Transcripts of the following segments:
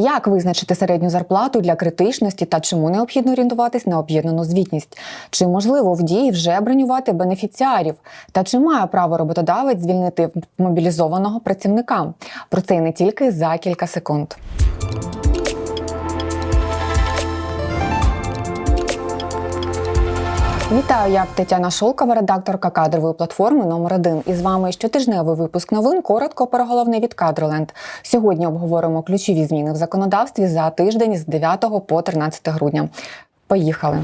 Як визначити середню зарплату для критичності та чому необхідно орієнтуватись на об'єднану звітність? Чи можливо в дії вже бронювати бенефіціарів? Та чи має право роботодавець звільнити мобілізованого працівника? Про це і не тільки за кілька секунд. Вітаю, я Тетяна Шолкова, редакторка кадрової платформи номер 1 І з вами щотижневий випуск новин. Коротко про головне від Кадроленд. Сьогодні обговоримо ключові зміни в законодавстві за тиждень з 9 по 13 грудня. Поїхали.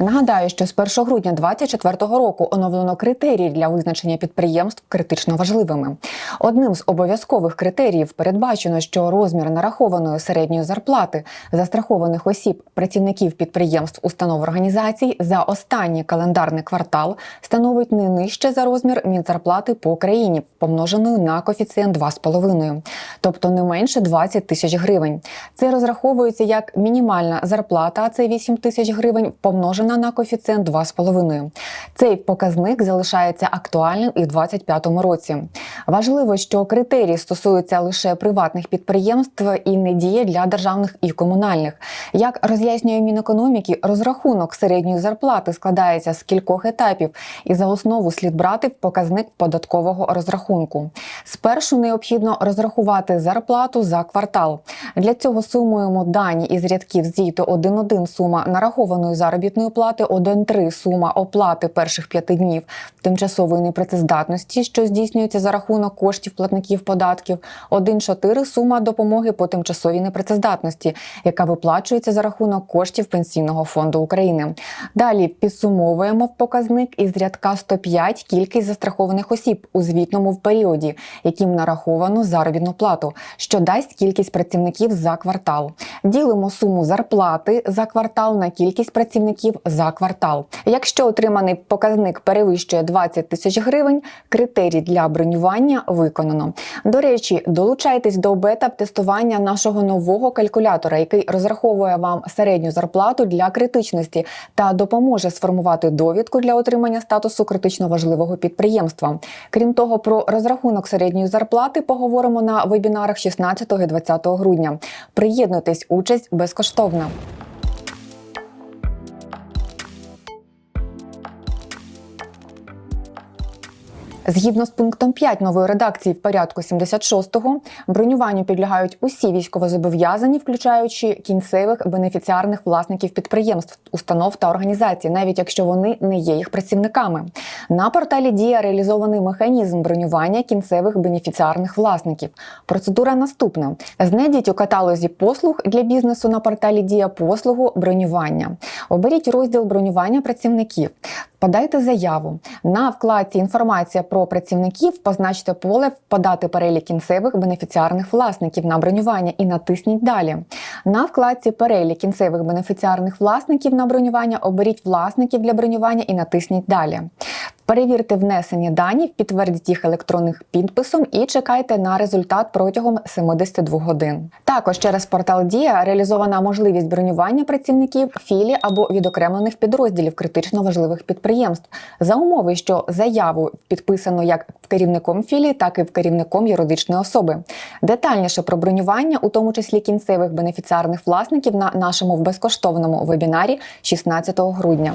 Нагадаю, що з 1 грудня 2024 року оновлено критерії для визначення підприємств критично важливими. Одним з обов'язкових критеріїв передбачено, що розмір нарахованої середньої зарплати застрахованих осіб працівників підприємств установ організацій за останній календарний квартал становить не нижче за розмір мінзарплати по країні, помноженою на коефіцієнт 2,5, тобто не менше 20 тисяч гривень. Це розраховується як мінімальна зарплата, а це 8 тисяч гривень, помножена на коефіцієнт 2,5. Цей показник залишається актуальним і в 2025 році. Важливо, що критерії стосуються лише приватних підприємств і не діє для державних і комунальних. Як роз'яснює Мінекономіки, розрахунок середньої зарплати складається з кількох етапів, і за основу слід брати показник податкового розрахунку. Спершу необхідно розрахувати зарплату за квартал. Для цього сумуємо дані із рядків звіту 1.1 сума нарахованої заробітної плати, 1.3 сума оплати перших п'яти днів тимчасової непрацездатності, що здійснюється за рахунок коштів платників податків, 1.4 сума допомоги по тимчасовій непрацездатності, яка виплачується за рахунок коштів Пенсійного фонду України. Далі підсумовуємо в показник із рядка 105 кількість застрахованих осіб у звітному в періоді, яким нараховано заробітну плату, що дасть кількість працівників за квартал. Ділимо суму зарплати за квартал на кількість працівників за квартал. Якщо отриманий показник перевищує 20 тисяч гривень, критерій для бронювання виконано. До речі, долучайтесь до бета-тестування нашого нового калькулятора, який розраховує вам середню зарплату для критичності та допоможе сформувати довідку для отримання статусу критично важливого підприємства. Крім того, про розрахунок середньої зарплати поговоримо на вебінарах 16 і 20 грудня. Приєднуйтесь, участь безкоштовна. Згідно з пунктом 5 нової редакції в порядку 76-го, бронюванню підлягають усі військовозобов'язані, включаючи кінцевих бенефіціарних власників підприємств, установ та організацій, навіть якщо вони не є їх працівниками. На порталі Дія реалізований механізм бронювання кінцевих бенефіціарних власників. Процедура наступна: знайдіть у каталозі послуг для бізнесу на порталі Дія послугу бронювання. Оберіть розділ бронювання працівників. Подайте заяву на вкладці інформація про працівників. Позначте поле подати перелік кінцевих бенефіціарних власників на бронювання і натисніть далі. На вкладці перелік кінцевих бенефіціарних власників на бронювання оберіть власників для бронювання і натисніть далі. Перевірте внесені дані, підтвердіть їх електронним підписом і чекайте на результат протягом 72 годин. Також через портал Дія реалізована можливість бронювання працівників філі або відокремлених підрозділів критично важливих підприємств за умови, що заяву підписано як керівником філії, так і керівником юридичної особи. Детальніше про бронювання, у тому числі кінцевих бенефіціарних власників, на нашому безкоштовному вебінарі 16 грудня.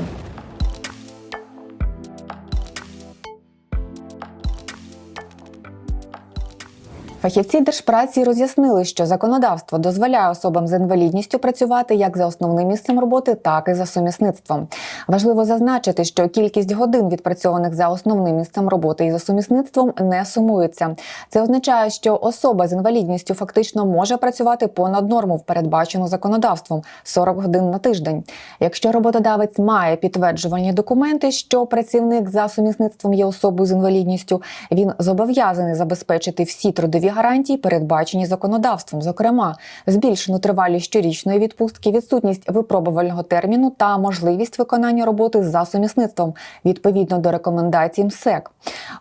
Фахівці держпраці роз'яснили, що законодавство дозволяє особам з інвалідністю працювати як за основним місцем роботи, так і за сумісництвом. Важливо зазначити, що кількість годин відпрацьованих за основним місцем роботи і за сумісництвом не сумується. Це означає, що особа з інвалідністю фактично може працювати понад норму, передбачену законодавством 40 годин на тиждень. Якщо роботодавець має підтверджувальні документи, що працівник за сумісництвом є особою з інвалідністю, він зобов'язаний забезпечити всі трудові гарантії, передбачені законодавством, зокрема, збільшену тривалість щорічної відпустки, відсутність випробувального терміну та можливість виконання роботи за сумісництвом відповідно до рекомендацій МСЕК.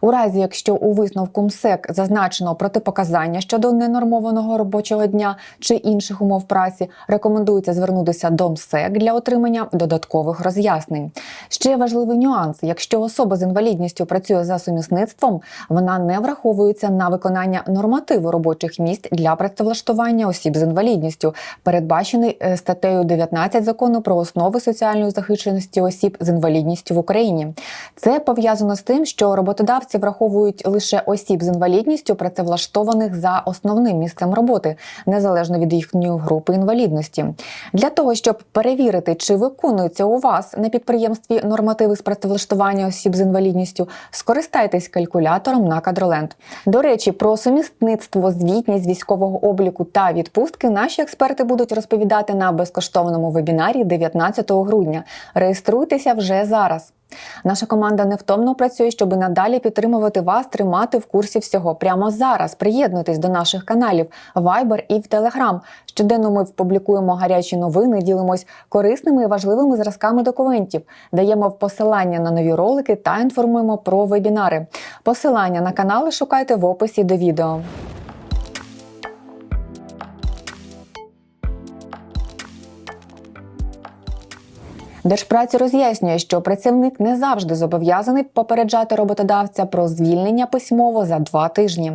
У разі, якщо у висновку МСЕК зазначено протипоказання щодо ненормованого робочого дня чи інших умов праці, рекомендується звернутися до МСЕК для отримання додаткових роз'яснень. Ще важливий нюанс: якщо особа з інвалідністю працює за сумісництвом, вона не враховується на виконання нормативу робочих місць для працевлаштування осіб з інвалідністю, передбачений е, статтею 19 закону про основи соціальної захищеності осіб з інвалідністю в Україні. Це пов'язано з тим, що роботодавці враховують лише осіб з інвалідністю, працевлаштованих за основним місцем роботи, незалежно від їхньої групи інвалідності. Для того щоб перевірити, чи виконуються у вас на підприємстві нормативи з працевлаштування осіб з інвалідністю, скористайтесь калькулятором на кадроленд. До речі, про сумісництво, звітність військового обліку та відпустки наші експерти будуть розповідати на безкоштовному вебінарі 19 грудня. Реєструйтеся вже зараз. Наша команда невтомно працює, щоб надалі підтримувати вас, тримати в курсі всього. Прямо зараз приєднуйтесь до наших каналів Viber і в Telegram. Щоденно ми публікуємо гарячі новини, ділимось корисними і важливими зразками документів, даємо посилання на нові ролики та інформуємо про вебінари. Посилання на канали шукайте в описі до відео. Держпраці роз'яснює, що працівник не завжди зобов'язаний попереджати роботодавця про звільнення письмово за два тижні.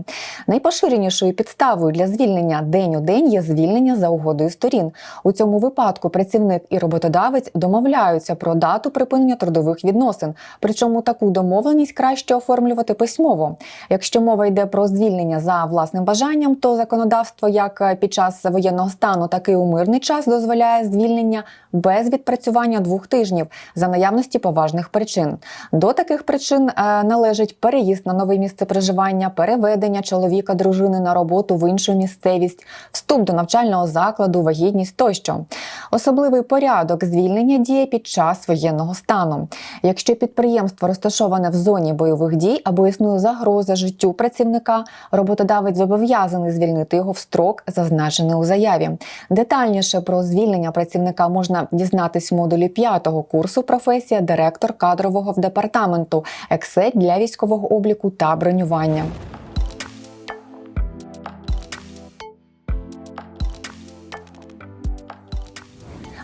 Найпоширенішою підставою для звільнення день у день є звільнення за угодою сторін. У цьому випадку працівник і роботодавець домовляються про дату припинення трудових відносин. Причому таку домовленість краще оформлювати письмово. Якщо мова йде про звільнення за власним бажанням, то законодавство як під час воєнного стану, так і у мирний час дозволяє звільнення без відпрацювання двох тижнів за наявності поважних причин. До таких причин е, належить переїзд на нове місце проживання, переведення чоловіка дружини на роботу в іншу місцевість, вступ до навчального закладу, вагітність тощо. Особливий порядок звільнення діє під час воєнного стану. Якщо підприємство розташоване в зоні бойових дій або існує загроза життю працівника, роботодавець зобов'язаний звільнити його в строк, зазначений у заяві. Детальніше про звільнення працівника можна дізнатись в модулі 5 курсу професія директор кадрового в департаменту Ексель для військового обліку та бронювання.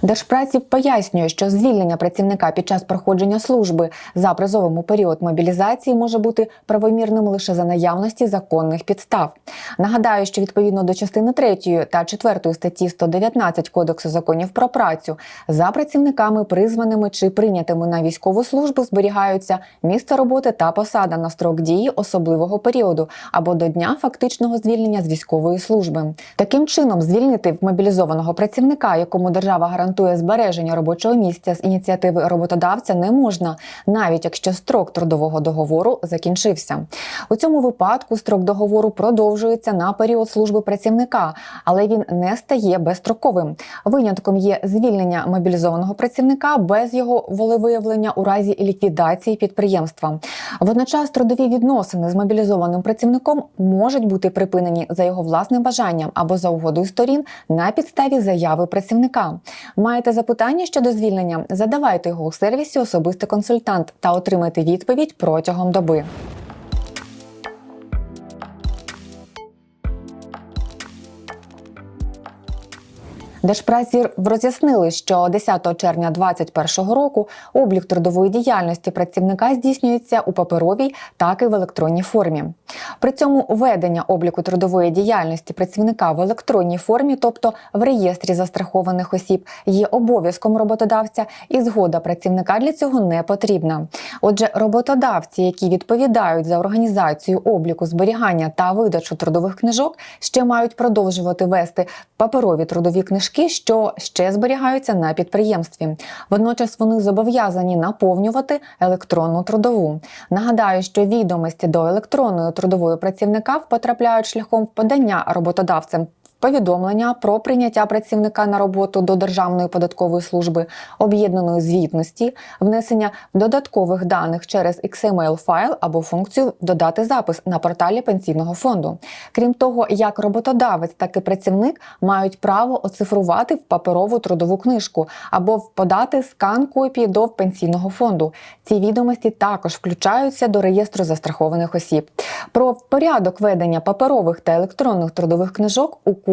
Держпраці пояснює, що звільнення працівника під час проходження служби за призовом у період мобілізації може бути правомірним лише за наявності законних підстав. Нагадаю, що відповідно до частини 3 та 4 статті 119 Кодексу законів про працю за працівниками, призваними чи прийнятими на військову службу, зберігаються місце роботи та посада на строк дії особливого періоду або до дня фактичного звільнення з військової служби. Таким чином, звільнити мобілізованого працівника, якому держава гарантує гарантує збереження робочого місця з ініціативи роботодавця не можна, навіть якщо строк трудового договору закінчився. У цьому випадку строк договору продовжується на період служби працівника, але він не стає безстроковим. Винятком є звільнення мобілізованого працівника без його волевиявлення у разі ліквідації підприємства. Водночас трудові відносини з мобілізованим працівником можуть бути припинені за його власним бажанням або за угодою сторін на підставі заяви працівника. Маєте запитання щодо звільнення? Задавайте його у сервісі Особистий консультант та отримайте відповідь протягом доби. Держпраці роз'яснили, що 10 червня 2021 року облік трудової діяльності працівника здійснюється у паперовій, так і в електронній формі. При цьому ведення обліку трудової діяльності працівника в електронній формі, тобто в реєстрі застрахованих осіб, є обов'язком роботодавця, і згода працівника для цього не потрібна. Отже, роботодавці, які відповідають за організацію обліку зберігання та видачу трудових книжок, ще мають продовжувати вести паперові трудові книжки, що ще зберігаються на підприємстві. Водночас вони зобов'язані наповнювати електронну трудову. Нагадаю, що відомості до електронної трудової працівника потрапляють шляхом подання роботодавцем повідомлення про прийняття працівника на роботу до Державної податкової служби, об'єднаної звітності, внесення додаткових даних через XML файл або функцію додати запис на порталі пенсійного фонду. Крім того, як роботодавець, так і працівник мають право оцифрувати в паперову трудову книжку або подати скан копії до пенсійного фонду. Ці відомості також включаються до реєстру застрахованих осіб. Про порядок ведення паперових та електронних трудових книжок у